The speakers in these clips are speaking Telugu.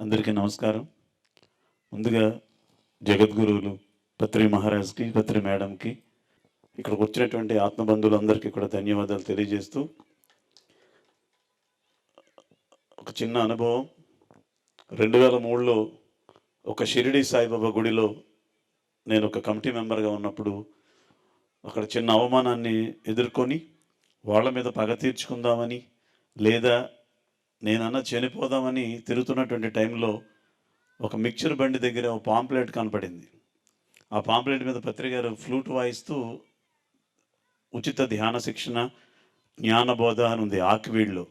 అందరికీ నమస్కారం. ముందుగా జగద్గురువులు పత్రి మహారాజ్కి పత్రి మేడంకి ఇక్కడికి వచ్చినటువంటి ఆత్మబంధువులందరికీ కూడా ధన్యవాదాలు తెలియజేస్తూ ఒక చిన్న అనుభవం. రెండు వేల మూడులో ఒక షిరిడి సాయిబాబా గుడిలో నేను ఒక కమిటీ మెంబర్గా ఉన్నప్పుడు అక్కడ చిన్న అవమానాన్ని ఎదుర్కొని వాళ్ళ మీద పగ తీర్చుకుందామని లేదా నేనన్న చనిపోదామని తిరుగుతున్నటువంటి టైంలో ఒక మిక్చర్ బండి దగ్గర ఒక పాంప్లెట్ కనపడింది. ఆ పాంప్లెట్ మీద పత్రికారు ఫ్లూట్ వాయిస్తూ ఉచిత ధ్యాన శిక్షణ జ్ఞానబోధ అని ఉంది ఆక్వీడ్లో.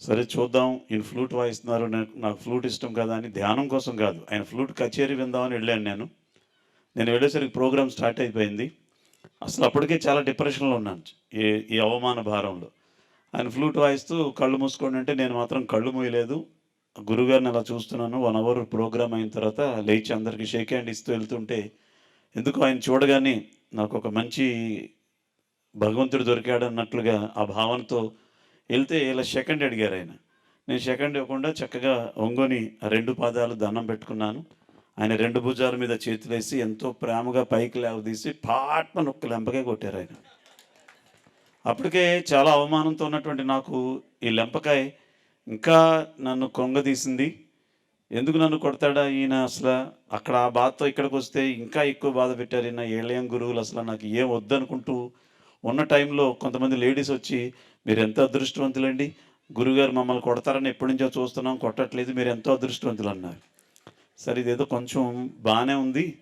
సరే చూద్దాం ఈయన ఫ్లూట్ వాయిస్తున్నారు నాకు నాకు ఫ్లూట్ ఇష్టం కదా అని ధ్యానం కోసం కాదు ఆయన ఫ్లూట్ కచేరీ విందామని వెళ్ళాను నేను. నేను వెళ్ళేసరికి ప్రోగ్రామ్ స్టార్ట్ అయిపోయింది. అసలు అప్పటికే చాలా డిప్రెషన్లో ఉన్నాను ఈ ఈ అవమాన భారంలో. ఆయన ఫ్లూట్ వాయిస్తూ కళ్ళు మూసుకోండి అంటే నేను మాత్రం కళ్ళు మూయలేదు. గురుగారిని అలా చూస్తున్నాను. వన్ అవర్ ప్రోగ్రామ్ అయిన తర్వాత లేచి అందరికీ షేక్ హ్యాండ్ ఇస్తూ వెళ్తుంటే ఎందుకు ఆయన చూడగానే నాకు ఒక మంచి భగవంతుడు దొరికాడు అన్నట్లుగా ఆ భావనతో వెళ్తే ఇలా సెకండ్ అడిగారు ఆయన. నేను సెకండ్ ఇవ్వకుండా చక్కగా ఒంగొని రెండు పాదాలు దండం పెట్టుకున్నాను. ఆయన రెండు భుజాల మీద చేతులేసి ఎంతో ప్రేమగా పైకి లేవదీసి పాట్మ నొక్కు ఎంపకే కొట్టారు ఆయన. అప్పటికే చాలా అవమానంతో ఉన్నటువంటి నాకు ఈ లెంపకాయ ఇంకా నన్ను కొంగదీసింది ఎందుకు నన్ను కొడతాడా ఈయన అసలు? అక్కడ ఆ బాధతో ఇక్కడికి వస్తే ఇంకా ఎక్కువ బాధ పెట్టారు ఈయన ఏళ్ళయం గురువులు. అసలు నాకు ఏం వద్దనుకుంటూ ఉన్న టైంలో కొంతమంది లేడీస్ వచ్చి మీరు ఎంత అదృష్టవంతులండి? గురుగారు మమ్మల్ని కొడతారని ఎప్పటి నుంచో చూస్తున్నాం. కొట్టట్లేదు. మీరు ఎంతో అదృష్టవంతులు అన్నారు. సరే ఇదేదో కొంచెం బాగానే ఉంది.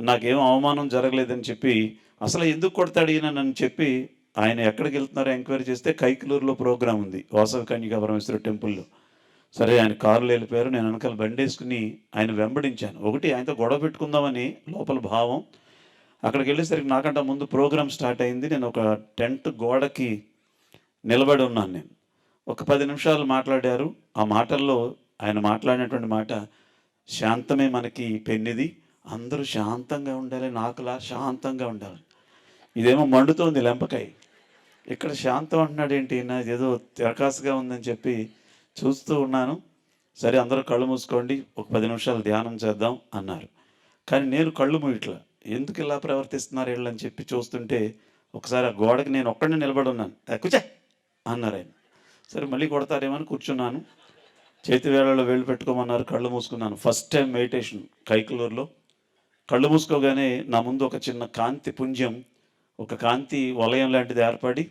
నాకేం అవమానం జరగలేదని చెప్పి అసలు ఎందుకు కొడతాడు ఈయన? నన్ను చెప్పి ఆయన ఎక్కడికి వెళ్తున్నారో ఎంక్వైరీ చేస్తే కైకలూరులో ప్రోగ్రాం ఉంది. వాసవ కన్యక పరమేశ్వర టెంపుల్లో. సరే ఆయన కారులో వెళ్ళిపోయారు. నేను వెనకాల బండి వేసుకుని ఆయన వెంబడించాను. ఒకటి ఆయనతో గొడవ పెట్టుకుందామని లోపల భావం. అక్కడికి వెళ్ళేసరికి నాకంటే ముందు ప్రోగ్రామ్ స్టార్ట్ అయింది. నేను ఒక టెంట్ గోడకి నిలబడి ఉన్నాను నేను. ఒక పది నిమిషాలు మాట్లాడారు. ఆ మాటల్లో ఆయన మాట్లాడినటువంటి మాట శాంతమే మనకి పెన్నిది. అందరూ శాంతంగా ఉండాలి. నాకులా శాంతంగా ఉండాలి. ఇదేమో మండుతోంది లెంపకాయ. ఇక్కడ శాంతం అంటున్నాడు ఏంటి? నాది ఏదో తిరకాసుగా ఉందని చెప్పి చూస్తూ ఉన్నాను. సరే అందరూ కళ్ళు మూసుకోండి. ఒక పది నిమిషాలు ధ్యానం చేద్దాం అన్నారు. కానీ నేను కళ్ళు మూయట్లా. ఎందుకు ఇలా ప్రవర్తిస్తున్నారు వీళ్ళని చెప్పి చూస్తుంటే ఒకసారి ఆ గోడకి నేను ఒక్కడిని నిలబడి ఉన్నాను. "ఏ, అన్నారు ఆయన. సరే మళ్ళీ కొడతారేమని కూర్చున్నాను. చేతి వేళలో వేళ్ళు పెట్టుకోమన్నారు కళ్ళు మూసుకున్నాను. ఫస్ట్ టైం మెడిటేషన్ కైకలూరులో. కళ్ళు మూసుకోగానే నా ముందు ఒక చిన్న కాంతి పుంజం ఒక కాంతి వలయం లాంటిది ఏర్పడి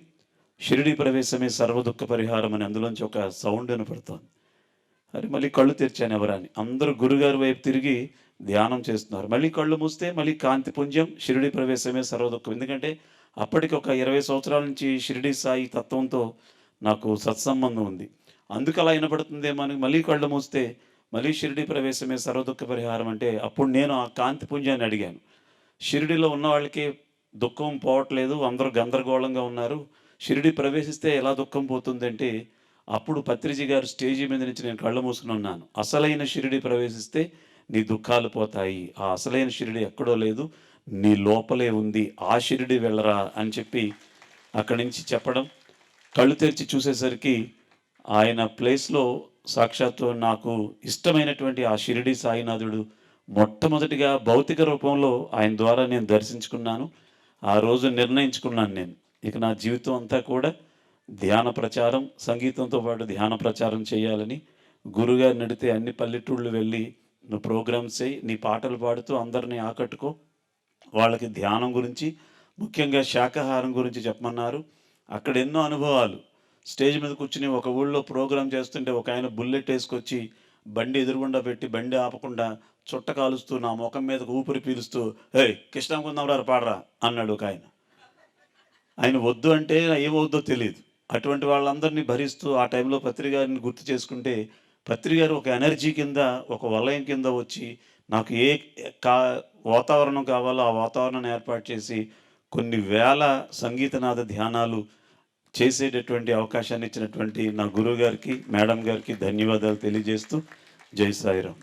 షిరిడి ప్రవేశమే సర్వదుఃఖ పరిహారం అని అందులోంచి ఒక సౌండ్ వినపడుతోంది. అది మళ్ళీ కళ్ళు తెరిచాను ఎవరని. అందరూ గురుగారి వైపు తిరిగి ధ్యానం చేస్తున్నారు. మళ్ళీ కళ్ళు మూస్తే మళ్ళీ కాంతి పుంజం షిరిడి ప్రవేశమే సర్వదుఖం ఎందుకంటే అప్పటికి ఒక ఇరవై సంవత్సరాల నుంచి షిరిడి సాయి తత్వంతో నాకు సత్సంబంధం ఉంది. అందుకు అలా వినపడుతుందేమో అని మళ్ళీ కళ్ళు మూస్తే మళ్ళీ షిరిడి ప్రవేశమే సర్వదుఃఖ పరిహారం అంటే అప్పుడు నేను ఆ కాంతి పుంజాన్ని అడిగాను. షిరిడిలో ఉన్న వాళ్ళకి దుఃఖం పోవట్లేదు అందరూ గందరగోళంగా ఉన్నారు. షిరిడి ప్రవేశిస్తే ఎలా దుఃఖం పోతుందంటే అప్పుడు పత్రిజీ గారు స్టేజీ మీద నుంచి నేను కళ్ళు మూసుకుని ఉన్నాను. అసలైన షిరిడి ప్రవేశిస్తే నీ దుఃఖాలు పోతాయి. ఆ అసలైన షిరిడి ఎక్కడో లేదు నీ లోపలే ఉంది. ఆ షిరిడి వెళ్ళరా అని చెప్పి అక్కడి నుంచి చెప్పడం కళ్ళు తెరిచి చూసేసరికి ఆయన ప్లేస్లో సాక్షాత్తు నాకు ఇష్టమైనటువంటి ఆ షిరిడి సాయినాథుడు మొట్టమొదటిగా భౌతిక రూపంలో ఆయన ద్వారా నేను దర్శించుకున్నాను. ఆ రోజు నిర్ణయించుకున్నాను నేను. ఇక నా జీవితం అంతా కూడా ధ్యాన ప్రచారం సంగీతంతో పాటు ధ్యాన ప్రచారం చేయాలని గురుగారు నడితే అన్ని పల్లెటూళ్ళు వెళ్ళి నువ్వు ప్రోగ్రామ్స్ చేయి నీ పాటలు పాడుతూ అందరినీ ఆకట్టుకో. వాళ్ళకి ధ్యానం గురించి ముఖ్యంగా శాకాహారం గురించి చెప్పమన్నారు. అక్కడ ఎన్నో అనుభవాలు. స్టేజ్ మీద కూర్చుని ఒక ఊళ్ళో ప్రోగ్రాం చేస్తుంటే ఒక ఆయన బుల్లెట్ వేసుకొచ్చి బండి ఎదురుగుండా పెట్టి బండి ఆపకుండా చుట్ట కాలుస్తూ నా ముఖం మీదకు ఊపిరి పీలుస్తూ హే కృష్ణాకుందాం పాడరా అన్నాడు ఒక ఆయన. ఆయన వద్దు అంటే ఏమవుద్దో తెలియదు అటువంటి వాళ్ళందరినీ భరిస్తూ ఆ టైంలో పత్రికారిని గుర్తు చేసుకుంటే పత్రికారు ఒక ఎనర్జీ కింద ఒక వలయం కింద వచ్చి నాకు ఏ కా వాతావరణం కావాలో ఆ వాతావరణాన్ని ఏర్పాటు చేసి కొన్ని వేల సంగీతనాథ ధ్యానాలు చేసేటటువంటి అవకాశాన్ని ఇచ్చినటువంటి నా గురువు గారికి మేడం గారికి ధన్యవాదాలు తెలియజేస్తూ జై సాయిరామ్